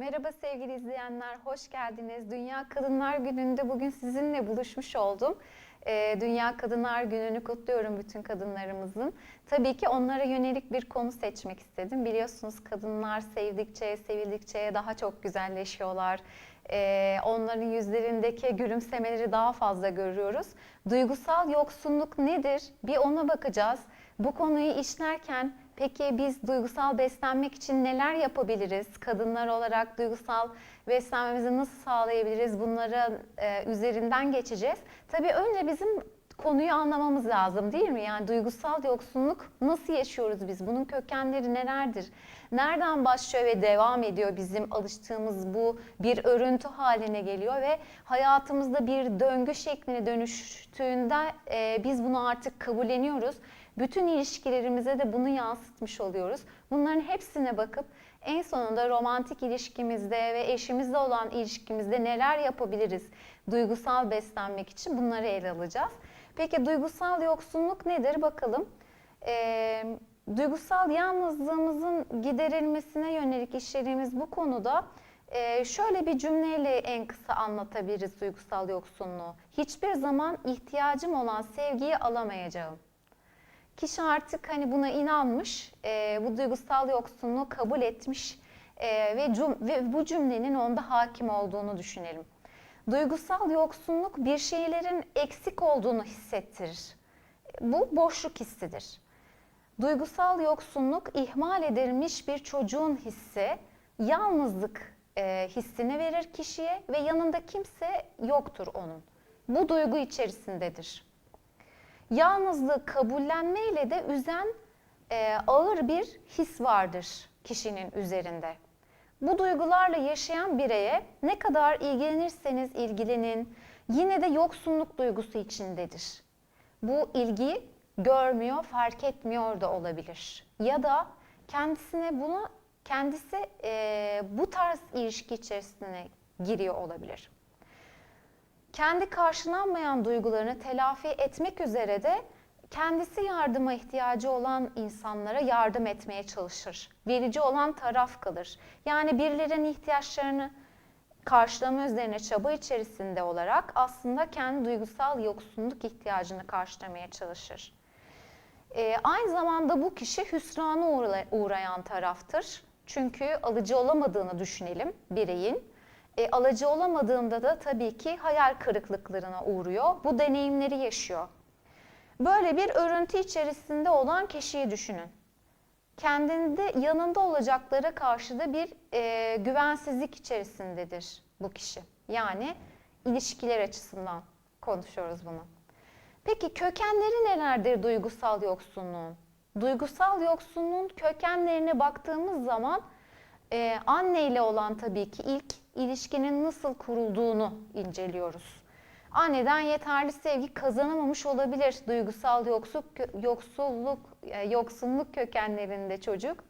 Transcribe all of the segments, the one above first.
Merhaba sevgili izleyenler, hoş geldiniz. Dünya Kadınlar Günü'nde bugün sizinle buluşmuş oldum. Ee, Dünya Kadınlar Günü'nü kutluyorum bütün kadınlarımızın. Tabii ki onlara yönelik bir konu seçmek istedim. Biliyorsunuz kadınlar sevdikçe, sevildikçe daha çok güzelleşiyorlar. Ee, onların yüzlerindeki gülümsemeleri daha fazla görüyoruz. Duygusal yoksunluk nedir? Bir ona bakacağız. Bu konuyu işlerken peki biz duygusal beslenmek için neler yapabiliriz? Kadınlar olarak duygusal beslenmemizi nasıl sağlayabiliriz? Bunları e, üzerinden geçeceğiz. Tabii önce bizim konuyu anlamamız lazım değil mi? Yani duygusal yoksunluk nasıl yaşıyoruz biz? Bunun kökenleri nelerdir? Nereden başlıyor ve devam ediyor bizim alıştığımız bu bir örüntü haline geliyor ve hayatımızda bir döngü şekline dönüştüğünde e, biz bunu artık kabulleniyoruz. Bütün ilişkilerimize de bunu yansıtmış oluyoruz. Bunların hepsine bakıp en sonunda romantik ilişkimizde ve eşimizle olan ilişkimizde neler yapabiliriz duygusal beslenmek için bunları ele alacağız. Peki duygusal yoksunluk nedir bakalım. Ee, duygusal yalnızlığımızın giderilmesine yönelik işlediğimiz bu konuda e, şöyle bir cümleyle en kısa anlatabiliriz duygusal yoksunluğu. Hiçbir zaman ihtiyacım olan sevgiyi alamayacağım. Kişi artık hani buna inanmış, e, bu duygusal yoksunluğu kabul etmiş e, ve, cum, ve bu cümlenin onda hakim olduğunu düşünelim. Duygusal yoksunluk bir şeylerin eksik olduğunu hissettirir. Bu boşluk hissidir. Duygusal yoksunluk ihmal edilmiş bir çocuğun hissi, yalnızlık e, hissini verir kişiye ve yanında kimse yoktur onun. Bu duygu içerisindedir. Yalnızlığı kabullenmeyle de üzen e, ağır bir his vardır kişinin üzerinde. Bu duygularla yaşayan bireye ne kadar ilgilenirseniz ilgilenin yine de yoksunluk duygusu içindedir. Bu ilgiyi görmüyor, fark etmiyor da olabilir. Ya da kendisine bunu kendisi e, bu tarz ilişki içerisine giriyor olabilir. Kendi karşılanmayan duygularını telafi etmek üzere de kendisi yardıma ihtiyacı olan insanlara yardım etmeye çalışır. Verici olan taraf kalır. Yani birilerinin ihtiyaçlarını karşılama üzerine çaba içerisinde olarak aslında kendi duygusal yoksunluk ihtiyacını karşılamaya çalışır. Ee, aynı zamanda bu kişi hüsrana uğrayan taraftır. Çünkü alıcı olamadığını düşünelim bireyin. E, alıcı olamadığında da tabii ki hayal kırıklıklarına uğruyor. Bu deneyimleri yaşıyor. Böyle bir örüntü içerisinde olan kişiyi düşünün. Kendinde yanında olacaklara karşı da bir e, güvensizlik içerisindedir bu kişi. Yani ilişkiler açısından konuşuyoruz bunu. Peki kökenleri nelerdir duygusal yoksunluğun? Duygusal yoksunluğun kökenlerine baktığımız zaman e, anne ile olan tabii ki ilk ilişkinin nasıl kurulduğunu inceliyoruz. Anneden yeterli sevgi kazanamamış olabilir duygusal yoksulluk, yoksulluk, e, yoksunluk kökenlerinde çocuk.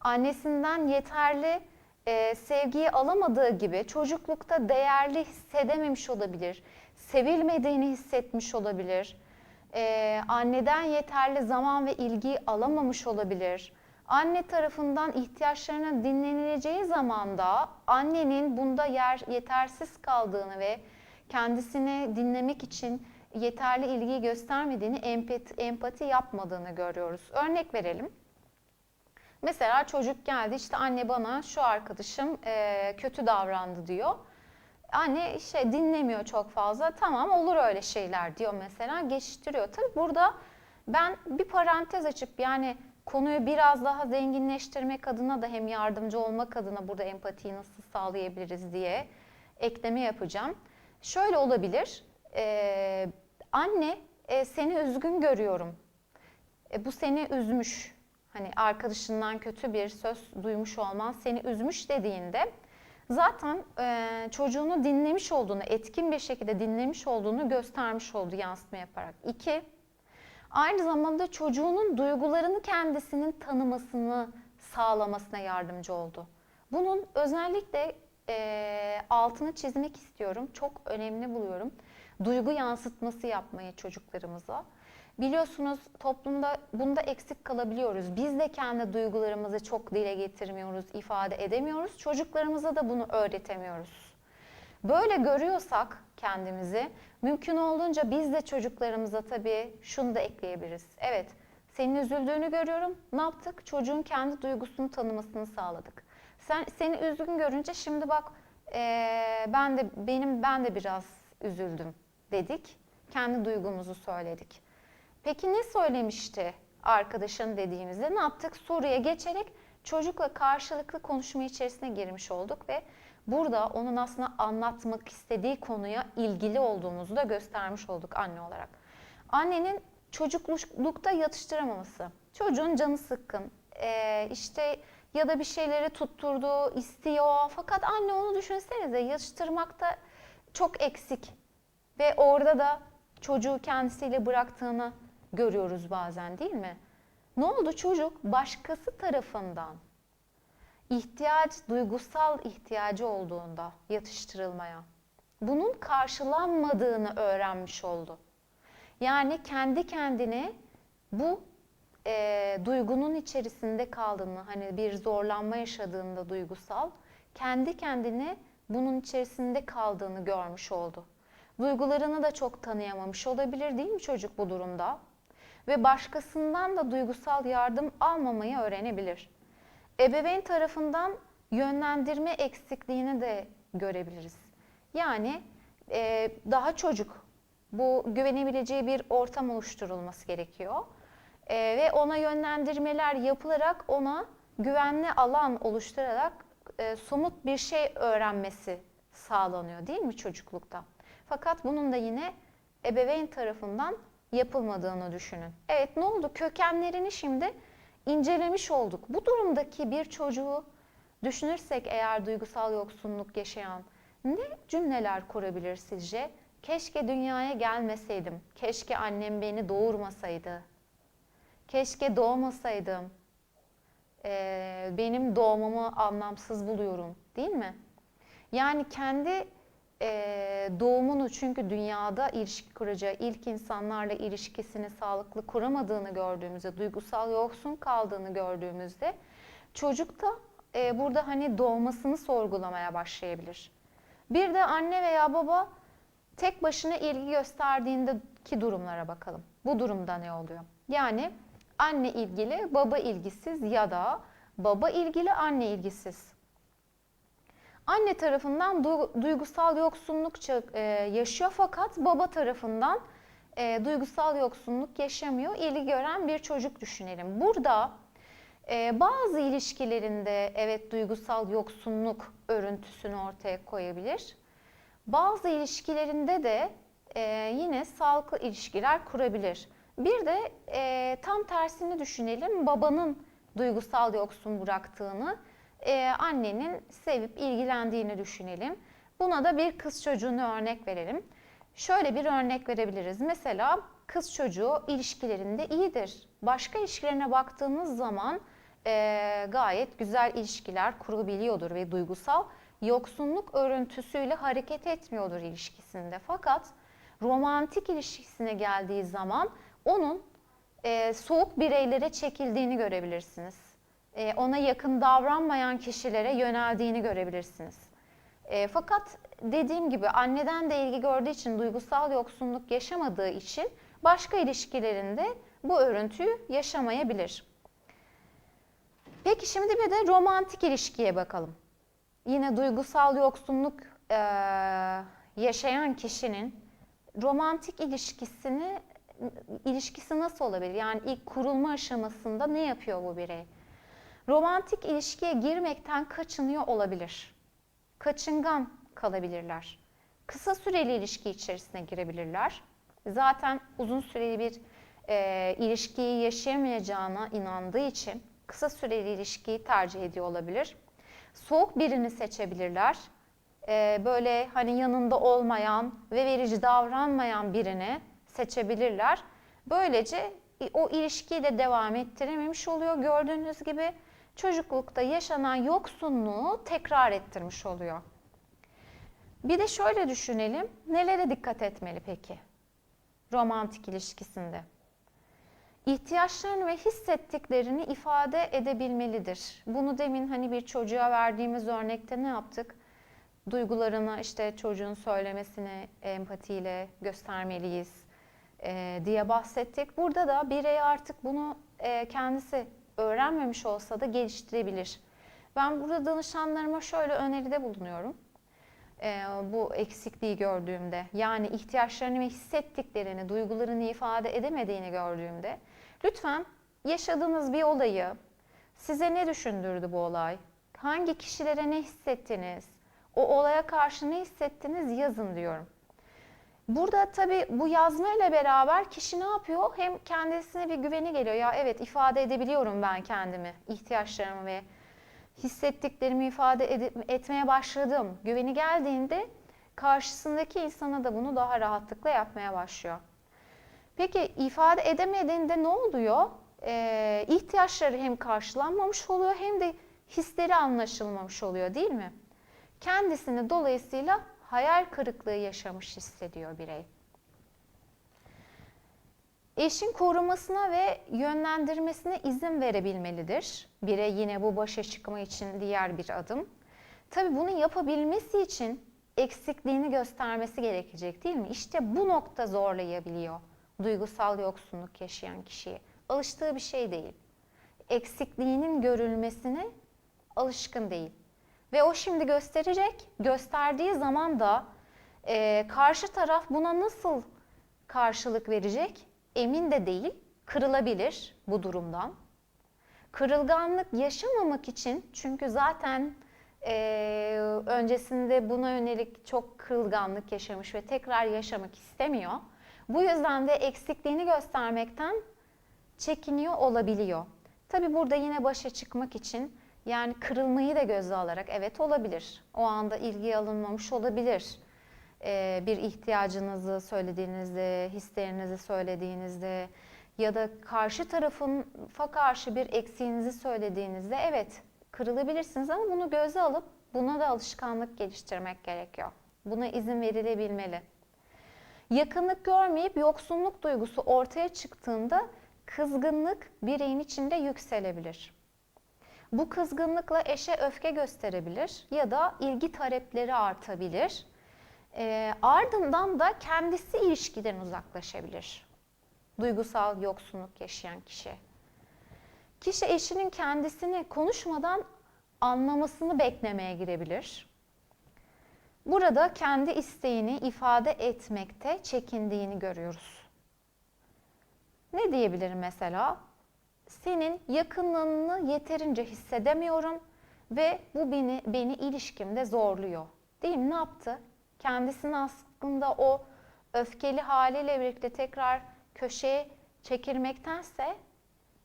Annesinden yeterli e, sevgiyi alamadığı gibi çocuklukta değerli hissedememiş olabilir. Sevilmediğini hissetmiş olabilir. E, anneden yeterli zaman ve ilgiyi alamamış olabilir anne tarafından ihtiyaçlarının dinlenileceği zamanda annenin bunda yer yetersiz kaldığını ve kendisini dinlemek için yeterli ilgiyi göstermediğini, empati, empati yapmadığını görüyoruz. Örnek verelim. Mesela çocuk geldi işte anne bana şu arkadaşım e, kötü davrandı diyor. Anne şey dinlemiyor çok fazla. Tamam olur öyle şeyler diyor mesela geçiştiriyor. Tabi burada ben bir parantez açıp yani konuyu biraz daha zenginleştirmek adına da hem yardımcı olmak adına burada empatiyi nasıl sağlayabiliriz diye ekleme yapacağım. Şöyle olabilir, e, anne e, seni üzgün görüyorum, e, bu seni üzmüş, hani arkadaşından kötü bir söz duymuş olman seni üzmüş dediğinde zaten e, çocuğunu dinlemiş olduğunu, etkin bir şekilde dinlemiş olduğunu göstermiş oldu yansıtma yaparak. İki, aynı zamanda çocuğunun duygularını kendisinin tanımasını sağlamasına yardımcı oldu. Bunun özellikle e, altını çizmek istiyorum. Çok önemli buluyorum. Duygu yansıtması yapmayı çocuklarımıza. Biliyorsunuz toplumda bunda eksik kalabiliyoruz. Biz de kendi duygularımızı çok dile getirmiyoruz, ifade edemiyoruz. Çocuklarımıza da bunu öğretemiyoruz. Böyle görüyorsak kendimizi mümkün olduğunca biz de çocuklarımıza tabii şunu da ekleyebiliriz. Evet, senin üzüldüğünü görüyorum. Ne yaptık? Çocuğun kendi duygusunu tanımasını sağladık. Sen seni üzgün görünce şimdi bak eee, ben de benim ben de biraz üzüldüm dedik. Kendi duygumuzu söyledik. Peki ne söylemişti arkadaşın dediğimizde ne yaptık? Soruya geçerek çocukla karşılıklı konuşma içerisine girmiş olduk ve burada onun aslında anlatmak istediği konuya ilgili olduğumuzu da göstermiş olduk anne olarak. Annenin çocuklukta yatıştıramaması. Çocuğun canı sıkkın. Ee, işte ya da bir şeyleri tutturdu, istiyor. Fakat anne onu düşünsenize yatıştırmakta çok eksik. Ve orada da çocuğu kendisiyle bıraktığını görüyoruz bazen değil mi? Ne oldu çocuk başkası tarafından ihtiyaç, duygusal ihtiyacı olduğunda yatıştırılmaya bunun karşılanmadığını öğrenmiş oldu. Yani kendi kendine bu e, duygunun içerisinde kaldığını, hani bir zorlanma yaşadığında duygusal, kendi kendine bunun içerisinde kaldığını görmüş oldu. Duygularını da çok tanıyamamış olabilir değil mi çocuk bu durumda? Ve başkasından da duygusal yardım almamayı öğrenebilir. Ebeveyn tarafından yönlendirme eksikliğini de görebiliriz. Yani e, daha çocuk bu güvenebileceği bir ortam oluşturulması gerekiyor. E, ve ona yönlendirmeler yapılarak ona güvenli alan oluşturarak e, somut bir şey öğrenmesi sağlanıyor değil mi çocuklukta? Fakat bunun da yine ebeveyn tarafından yapılmadığını düşünün. Evet ne oldu? Kökenlerini şimdi incelemiş olduk. Bu durumdaki bir çocuğu düşünürsek eğer duygusal yoksunluk yaşayan ne cümleler kurabilir sizce? Keşke dünyaya gelmeseydim. Keşke annem beni doğurmasaydı. Keşke doğmasaydım. Ee, benim doğmamı anlamsız buluyorum, değil mi? Yani kendi e, doğumunu çünkü dünyada ilişki kuracağı ilk insanlarla ilişkisini sağlıklı kuramadığını gördüğümüzde, duygusal yoksun kaldığını gördüğümüzde çocuk da e, burada hani doğmasını sorgulamaya başlayabilir. Bir de anne veya baba tek başına ilgi gösterdiğindeki durumlara bakalım. Bu durumda ne oluyor? Yani anne ilgili, baba ilgisiz ya da baba ilgili, anne ilgisiz. Anne tarafından duygusal yoksunluk e, yaşıyor fakat baba tarafından e, duygusal yoksunluk yaşamıyor. İlgi gören bir çocuk düşünelim. Burada e, bazı ilişkilerinde evet duygusal yoksunluk örüntüsünü ortaya koyabilir. Bazı ilişkilerinde de yine sağlıklı ilişkiler kurabilir. Bir de tam tersini düşünelim. Babanın duygusal yoksun bıraktığını e, annenin sevip ilgilendiğini düşünelim. Buna da bir kız çocuğunu örnek verelim. Şöyle bir örnek verebiliriz. Mesela kız çocuğu ilişkilerinde iyidir. Başka ilişkilerine baktığınız zaman e, gayet güzel ilişkiler kurabiliyordur ve duygusal yoksunluk örüntüsüyle hareket etmiyordur ilişkisinde. Fakat romantik ilişkisine geldiği zaman onun e, soğuk bireylere çekildiğini görebilirsiniz. E, ona yakın davranmayan kişilere yöneldiğini görebilirsiniz. E, fakat dediğim gibi anneden de ilgi gördüğü için, duygusal yoksunluk yaşamadığı için başka ilişkilerinde bu örüntüyü yaşamayabilir. Peki şimdi bir de romantik ilişkiye bakalım. Yine duygusal yoksunluk e, yaşayan kişinin romantik ilişkisini ilişkisi nasıl olabilir? Yani ilk kurulma aşamasında ne yapıyor bu birey? Romantik ilişkiye girmekten kaçınıyor olabilir. Kaçıngan kalabilirler. Kısa süreli ilişki içerisine girebilirler. Zaten uzun süreli bir e, ilişkiyi yaşayamayacağına inandığı için kısa süreli ilişkiyi tercih ediyor olabilir. Soğuk birini seçebilirler. E, böyle hani yanında olmayan ve verici davranmayan birini seçebilirler. Böylece o ilişkiyi de devam ettirememiş oluyor. Gördüğünüz gibi çocuklukta yaşanan yoksunluğu tekrar ettirmiş oluyor. Bir de şöyle düşünelim. Nelere dikkat etmeli peki? Romantik ilişkisinde. ihtiyaçlarını ve hissettiklerini ifade edebilmelidir. Bunu demin hani bir çocuğa verdiğimiz örnekte ne yaptık? Duygularını işte çocuğun söylemesini empatiyle göstermeliyiz diye bahsettik. Burada da birey artık bunu kendisi öğrenmemiş olsa da geliştirebilir. Ben burada danışanlarıma şöyle öneride bulunuyorum. E, bu eksikliği gördüğümde yani ihtiyaçlarını ve hissettiklerini, duygularını ifade edemediğini gördüğümde lütfen yaşadığınız bir olayı size ne düşündürdü bu olay? Hangi kişilere ne hissettiniz? O olaya karşı ne hissettiniz yazın diyorum. Burada tabii bu yazmayla beraber kişi ne yapıyor? Hem kendisine bir güveni geliyor. Ya evet ifade edebiliyorum ben kendimi, ihtiyaçlarımı ve hissettiklerimi ifade ed- etmeye başladım. Güveni geldiğinde karşısındaki insana da bunu daha rahatlıkla yapmaya başlıyor. Peki ifade edemediğinde ne oluyor? Ee, ihtiyaçları hem karşılanmamış oluyor hem de hisleri anlaşılmamış oluyor değil mi? Kendisini dolayısıyla hayal kırıklığı yaşamış hissediyor birey. Eşin korumasına ve yönlendirmesine izin verebilmelidir. Birey yine bu başa çıkma için diğer bir adım. Tabi bunu yapabilmesi için eksikliğini göstermesi gerekecek değil mi? İşte bu nokta zorlayabiliyor duygusal yoksunluk yaşayan kişiyi. Alıştığı bir şey değil. Eksikliğinin görülmesine alışkın değil. Ve o şimdi gösterecek. Gösterdiği zaman da e, karşı taraf buna nasıl karşılık verecek? Emin de değil. Kırılabilir bu durumdan. Kırılganlık yaşamamak için çünkü zaten e, öncesinde buna yönelik çok kırılganlık yaşamış ve tekrar yaşamak istemiyor. Bu yüzden de eksikliğini göstermekten çekiniyor olabiliyor. Tabi burada yine başa çıkmak için yani kırılmayı da göze alarak evet olabilir. O anda ilgiye alınmamış olabilir. Ee, bir ihtiyacınızı söylediğinizde, hislerinizi söylediğinizde ya da karşı tarafın fa karşı bir eksiğinizi söylediğinizde evet kırılabilirsiniz ama bunu göze alıp buna da alışkanlık geliştirmek gerekiyor. Buna izin verilebilmeli. Yakınlık görmeyip yoksunluk duygusu ortaya çıktığında kızgınlık bireyin içinde yükselebilir. Bu kızgınlıkla eşe öfke gösterebilir ya da ilgi talepleri artabilir. E, ardından da kendisi ilişkiden uzaklaşabilir. Duygusal yoksunluk yaşayan kişi. Kişi eşinin kendisini konuşmadan anlamasını beklemeye girebilir. Burada kendi isteğini ifade etmekte çekindiğini görüyoruz. Ne diyebilirim mesela? Senin yakınlığını yeterince hissedemiyorum ve bu beni beni ilişkimde zorluyor. Değil mi? Ne yaptı? Kendisini aslında o öfkeli haliyle birlikte tekrar köşeye çekilmektense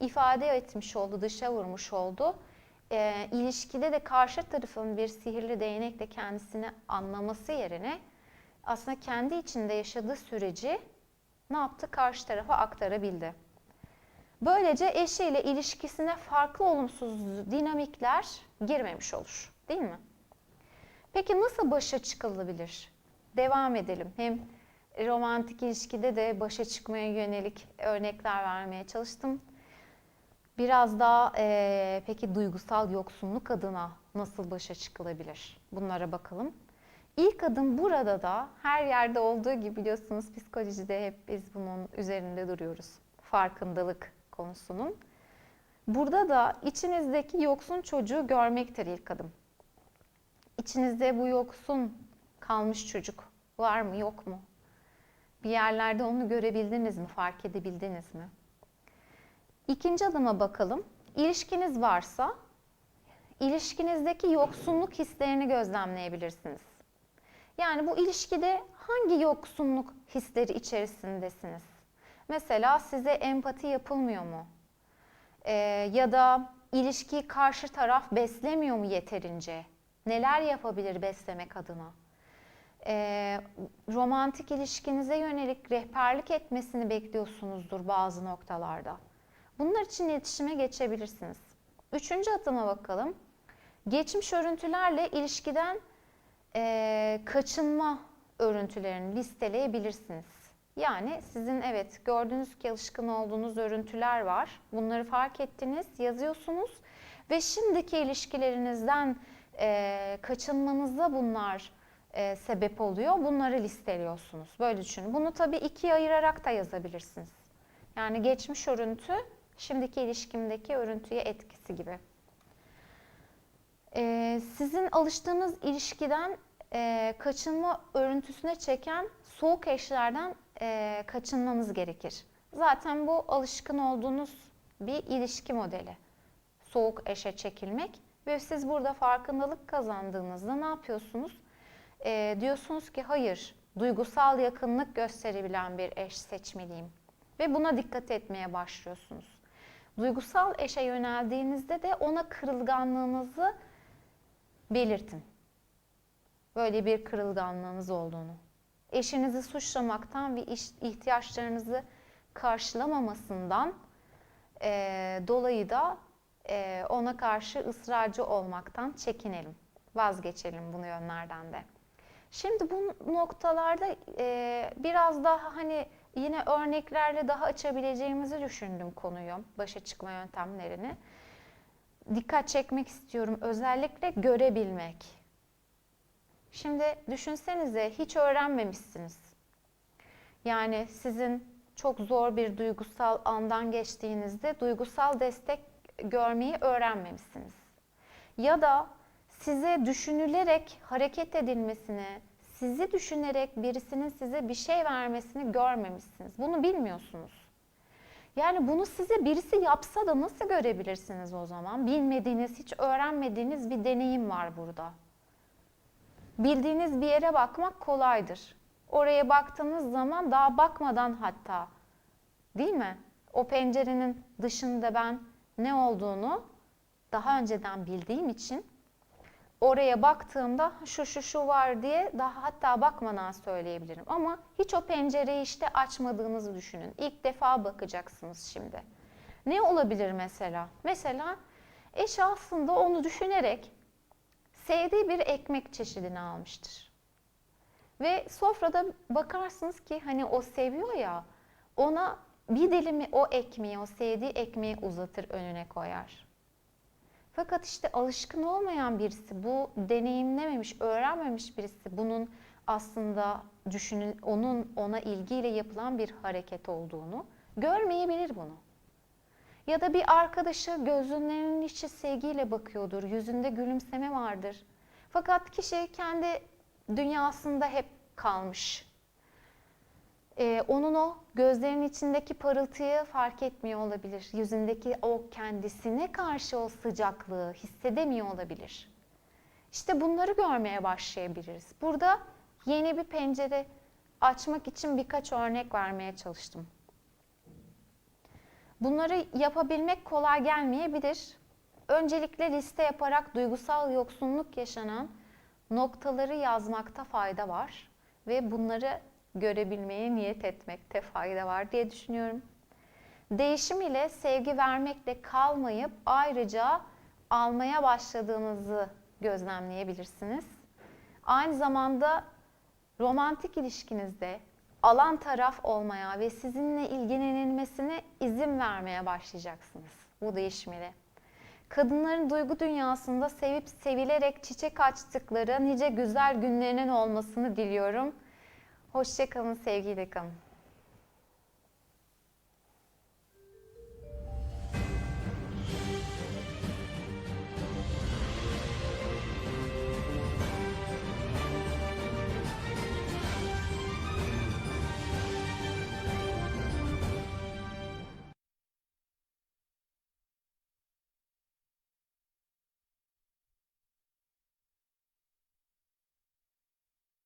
ifade etmiş oldu, dışa vurmuş oldu e, ilişkide de karşı tarafın bir sihirli değnekle kendisini anlaması yerine aslında kendi içinde yaşadığı süreci ne yaptı? Karşı tarafa aktarabildi. Böylece eşiyle ilişkisine farklı olumsuz dinamikler girmemiş olur. Değil mi? Peki nasıl başa çıkılabilir? Devam edelim. Hem romantik ilişkide de başa çıkmaya yönelik örnekler vermeye çalıştım. Biraz daha e, peki duygusal yoksunluk adına nasıl başa çıkılabilir? Bunlara bakalım. İlk adım burada da her yerde olduğu gibi biliyorsunuz psikolojide hep biz bunun üzerinde duruyoruz. Farkındalık konusunun. Burada da içinizdeki yoksun çocuğu görmektir ilk adım. İçinizde bu yoksun kalmış çocuk var mı yok mu? Bir yerlerde onu görebildiniz mi, fark edebildiniz mi? İkinci adıma bakalım. İlişkiniz varsa ilişkinizdeki yoksunluk hislerini gözlemleyebilirsiniz. Yani bu ilişkide hangi yoksunluk hisleri içerisindesiniz? Mesela size empati yapılmıyor mu? Ee, ya da ilişkiyi karşı taraf beslemiyor mu yeterince? Neler yapabilir beslemek adına? Ee, romantik ilişkinize yönelik rehberlik etmesini bekliyorsunuzdur bazı noktalarda. Bunlar için iletişime geçebilirsiniz. Üçüncü adıma bakalım. Geçmiş örüntülerle ilişkiden e, kaçınma örüntülerini listeleyebilirsiniz. Yani sizin evet gördüğünüz ki alışkın olduğunuz örüntüler var. Bunları fark ettiniz, yazıyorsunuz ve şimdiki ilişkilerinizden e, kaçınmanıza bunlar e, sebep oluyor. Bunları listeliyorsunuz. Böyle düşünün. Bunu tabii ikiye ayırarak da yazabilirsiniz. Yani geçmiş örüntü, şimdiki ilişkimdeki örüntüye etkisi gibi. E, sizin alıştığınız ilişkiden e, kaçınma örüntüsüne çeken soğuk eşlerden e, kaçınmanız gerekir. Zaten bu alışkın olduğunuz bir ilişki modeli. Soğuk eşe çekilmek ve siz burada farkındalık kazandığınızda ne yapıyorsunuz? E, diyorsunuz ki hayır, duygusal yakınlık gösterebilen bir eş seçmeliyim. Ve buna dikkat etmeye başlıyorsunuz. Duygusal eşe yöneldiğinizde de ona kırılganlığınızı belirtin. Böyle bir kırılganlığınız olduğunu. Eşinizi suçlamaktan ve ihtiyaçlarınızı karşılamamasından e, dolayı da e, ona karşı ısrarcı olmaktan çekinelim. Vazgeçelim bunu yönlerden de. Şimdi bu noktalarda e, biraz daha hani yine örneklerle daha açabileceğimizi düşündüm konuyu, başa çıkma yöntemlerini. Dikkat çekmek istiyorum. Özellikle görebilmek. Şimdi düşünsenize hiç öğrenmemişsiniz. Yani sizin çok zor bir duygusal andan geçtiğinizde duygusal destek görmeyi öğrenmemişsiniz. Ya da size düşünülerek hareket edilmesini, sizi düşünerek birisinin size bir şey vermesini görmemişsiniz. Bunu bilmiyorsunuz. Yani bunu size birisi yapsa da nasıl görebilirsiniz o zaman? Bilmediğiniz, hiç öğrenmediğiniz bir deneyim var burada. Bildiğiniz bir yere bakmak kolaydır. Oraya baktığınız zaman daha bakmadan hatta değil mi? O pencerenin dışında ben ne olduğunu daha önceden bildiğim için oraya baktığımda şu şu şu var diye daha hatta bakmadan söyleyebilirim. Ama hiç o pencereyi işte açmadığınızı düşünün. İlk defa bakacaksınız şimdi. Ne olabilir mesela? Mesela eş aslında onu düşünerek sevdiği bir ekmek çeşidini almıştır. Ve sofrada bakarsınız ki hani o seviyor ya ona bir dilimi o ekmeği, o sevdiği ekmeği uzatır önüne koyar. Fakat işte alışkın olmayan birisi, bu deneyimlememiş, öğrenmemiş birisi bunun aslında düşünün onun ona ilgiyle yapılan bir hareket olduğunu görmeyebilir bunu. Ya da bir arkadaşı gözlerinin içi sevgiyle bakıyordur, yüzünde gülümseme vardır. Fakat kişi kendi dünyasında hep kalmış. Ee, onun o gözlerinin içindeki parıltıyı fark etmiyor olabilir. Yüzündeki o kendisine karşı o sıcaklığı hissedemiyor olabilir. İşte bunları görmeye başlayabiliriz. Burada yeni bir pencere açmak için birkaç örnek vermeye çalıştım. Bunları yapabilmek kolay gelmeyebilir. Öncelikle liste yaparak duygusal yoksunluk yaşanan noktaları yazmakta fayda var ve bunları görebilmeye niyet etmekte fayda var diye düşünüyorum. Değişim ile sevgi vermekle kalmayıp ayrıca almaya başladığınızı gözlemleyebilirsiniz. Aynı zamanda romantik ilişkinizde alan taraf olmaya ve sizinle ilgilenilmesine izin vermeye başlayacaksınız bu değişimle. Kadınların duygu dünyasında sevip sevilerek çiçek açtıkları nice güzel günlerinin olmasını diliyorum. Hoşçakalın, sevgiyle kalın.